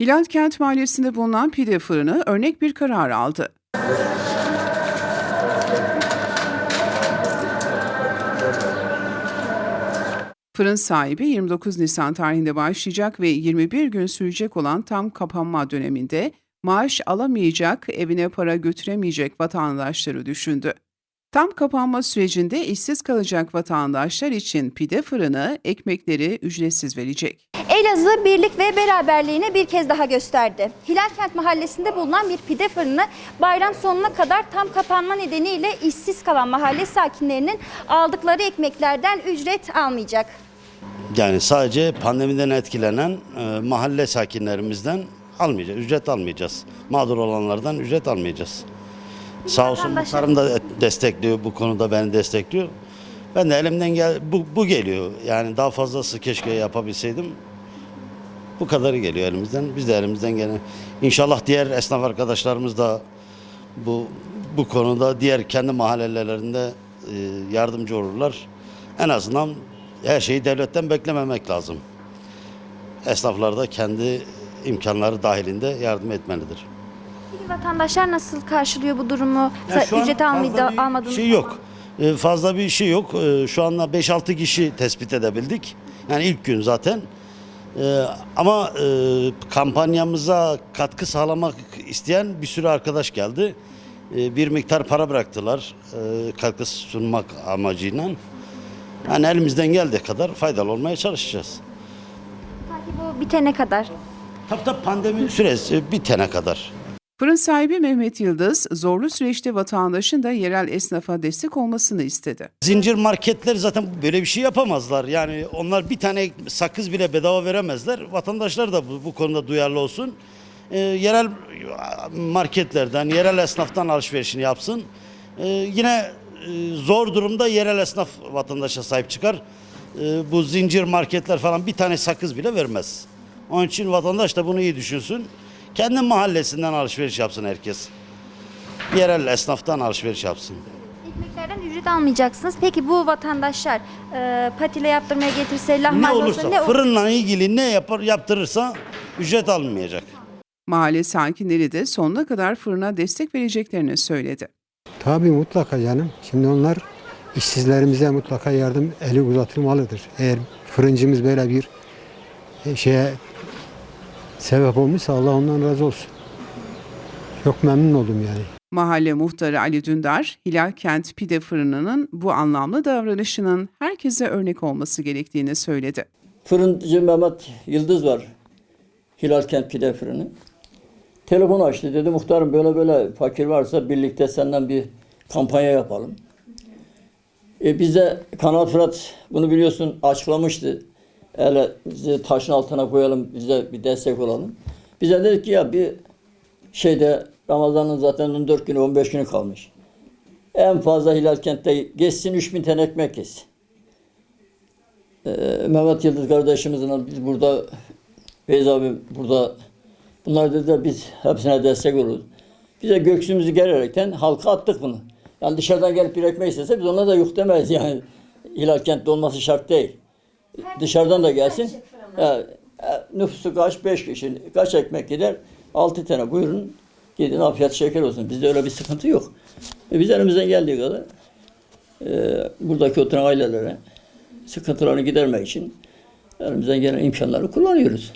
Hilal Kent Mahallesi'nde bulunan pide fırını örnek bir karar aldı. Fırın sahibi 29 Nisan tarihinde başlayacak ve 21 gün sürecek olan tam kapanma döneminde maaş alamayacak, evine para götüremeyecek vatandaşları düşündü. Tam kapanma sürecinde işsiz kalacak vatandaşlar için pide fırını ekmekleri ücretsiz verecek. Elazığ birlik ve beraberliğini bir kez daha gösterdi. Hilalkent mahallesinde bulunan bir pide fırını bayram sonuna kadar tam kapanma nedeniyle işsiz kalan mahalle sakinlerinin aldıkları ekmeklerden ücret almayacak. Yani sadece pandemiden etkilenen e, mahalle sakinlerimizden almayacağız, ücret almayacağız. Mağdur olanlardan ücret almayacağız. Sağ olsun muhtarım da destekliyor bu konuda beni destekliyor. Ben de elimden gel bu, bu geliyor. Yani daha fazlası keşke yapabilseydim. Bu kadarı geliyor elimizden. Biz de elimizden gelen. İnşallah diğer esnaf arkadaşlarımız da bu bu konuda diğer kendi mahallelerinde e, yardımcı olurlar. En azından her şeyi devletten beklememek lazım. Esnaflar da kendi imkanları dahilinde yardım etmelidir. Peki vatandaşlar nasıl karşılıyor bu durumu? Yani şu an ücret fazla almaydı, bir almadığınız şey yok. Ee, fazla bir şey yok. Ee, şu anda 5-6 kişi tespit edebildik. Yani ilk gün zaten. Ee, ama e, kampanyamıza katkı sağlamak isteyen bir sürü arkadaş geldi. Ee, bir miktar para bıraktılar. E, katkı sunmak amacıyla. Yani elimizden geldiği kadar faydalı olmaya çalışacağız. Peki bu bitene kadar. Tabii tabii pandemi süresi bitene kadar. Fırın sahibi Mehmet Yıldız, zorlu süreçte vatandaşın da yerel esnafa destek olmasını istedi. Zincir marketler zaten böyle bir şey yapamazlar. Yani onlar bir tane sakız bile bedava veremezler. Vatandaşlar da bu, bu konuda duyarlı olsun. Ee, yerel marketlerden, yerel esnaftan alışverişini yapsın. Ee, yine e, zor durumda yerel esnaf vatandaşa sahip çıkar. Ee, bu zincir marketler falan bir tane sakız bile vermez. Onun için vatandaş da bunu iyi düşünsün. Kendi mahallesinden alışveriş yapsın herkes. Yerel esnaftan alışveriş yapsın. Ekmeklerden ücret almayacaksınız. Peki bu vatandaşlar e, patile yaptırmaya getirse, ne lahmacun olursa olsa ne olur? fırınla ilgili ne yapar yaptırırsa ücret alınmayacak. Mahalle sakinleri de sonuna kadar fırına destek vereceklerini söyledi. Tabii mutlaka canım. Şimdi onlar işsizlerimize mutlaka yardım eli uzatılmalıdır. Eğer fırıncımız böyle bir e, şeye sebep olmuşsa Allah ondan razı olsun. Çok memnun oldum yani. Mahalle muhtarı Ali Dündar, Hilal Kent Pide Fırını'nın bu anlamlı davranışının herkese örnek olması gerektiğini söyledi. Fırıncı Mehmet Yıldız var. Hilal Kent Pide Fırını. Telefon açtı dedi muhtarım böyle böyle fakir varsa birlikte senden bir kampanya yapalım. E bize Kanal Fırat bunu biliyorsun açıklamıştı. Hele bizi taşın altına koyalım bize bir destek olalım. Bize dedik ki ya bir şeyde Ramazan'ın zaten 14 günü 15 günü kalmış. En fazla Hilal Kent'te geçsin 3000 tane ekmek yesin. Ee, Mehmet Yıldız kardeşimizle biz burada Feyz abi burada bunlar dediler biz hepsine destek oluruz. Bize göksümüzü gererekten halka attık bunu. Yani dışarıdan gelip bir ekmek istese biz ona da yok demeyiz yani. Hilal kentte olması şart değil. Dışarıdan da gelsin. E, e, nüfusu kaç? Beş kişi. Kaç ekmek gider? Altı tane buyurun. Gidin afiyet şeker olsun. Bizde öyle bir sıkıntı yok. E, biz elimizden geldiği kadar e, buradaki oturan ailelere sıkıntılarını gidermek için elimizden gelen imkanları kullanıyoruz.